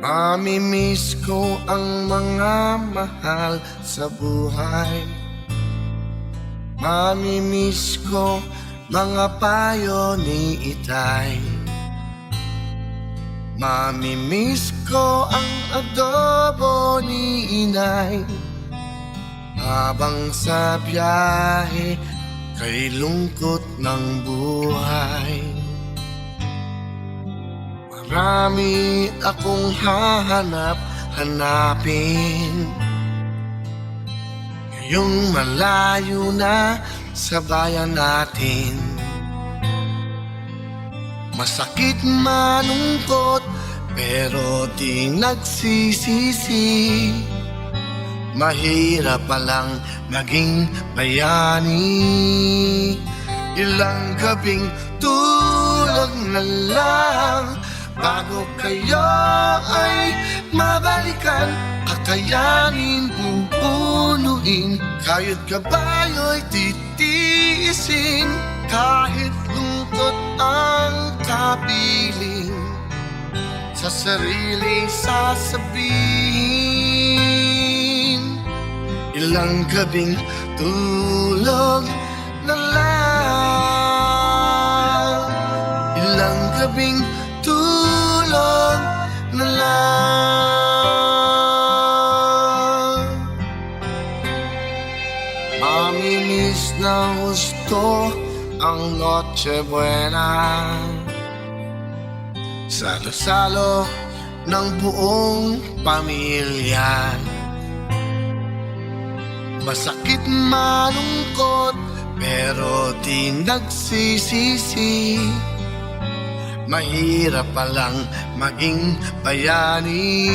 Mamimiss ko ang mga mahal sa buhay. Mamimiss ko mga payo ni Itay. Mamimiss ko ang adobo ni Inay. Habang sa biyahe kay lungkot ng buhay Marami akong hahanap, hanapin. Ngayong malayo na sa bayan natin. Masakit manungkot, pero di nagsisisi. Mahirap palang maging bayani. Ilang gabing tulog na lang Bago kayo ay mabalikan Kakayanin, pupunuin. Kayod kabayo'y titiisin Kahit lungkot ang kapiling Sa sarili sasabihin. Ilang gabing tulog na lang Ilang gabing tulog na lang. Mamimiss na gusto ang Noche Buena. Salo-salo ng buong pamilya. Masakit malungkot pero di nagsisisi Mahirap palang maging bayani.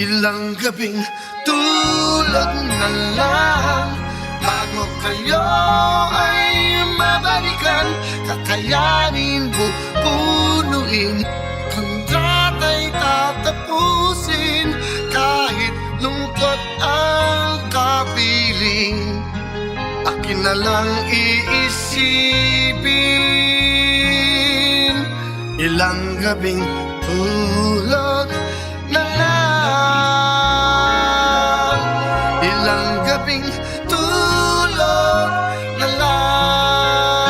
Ilang gabing tulog na lang Bago kayo ay mabalikan Kakayanin, pupunuin Kontrata'y Akin na lang iisipin. Ilang gabing tulog na lang. Ilang gabing tulog na lang.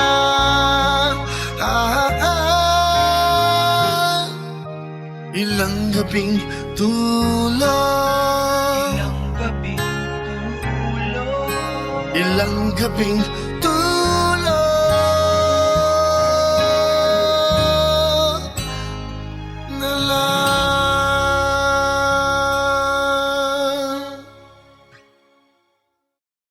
Ah, ah. Ilang gabing tulog Ilang gabing tulog Ilang gabing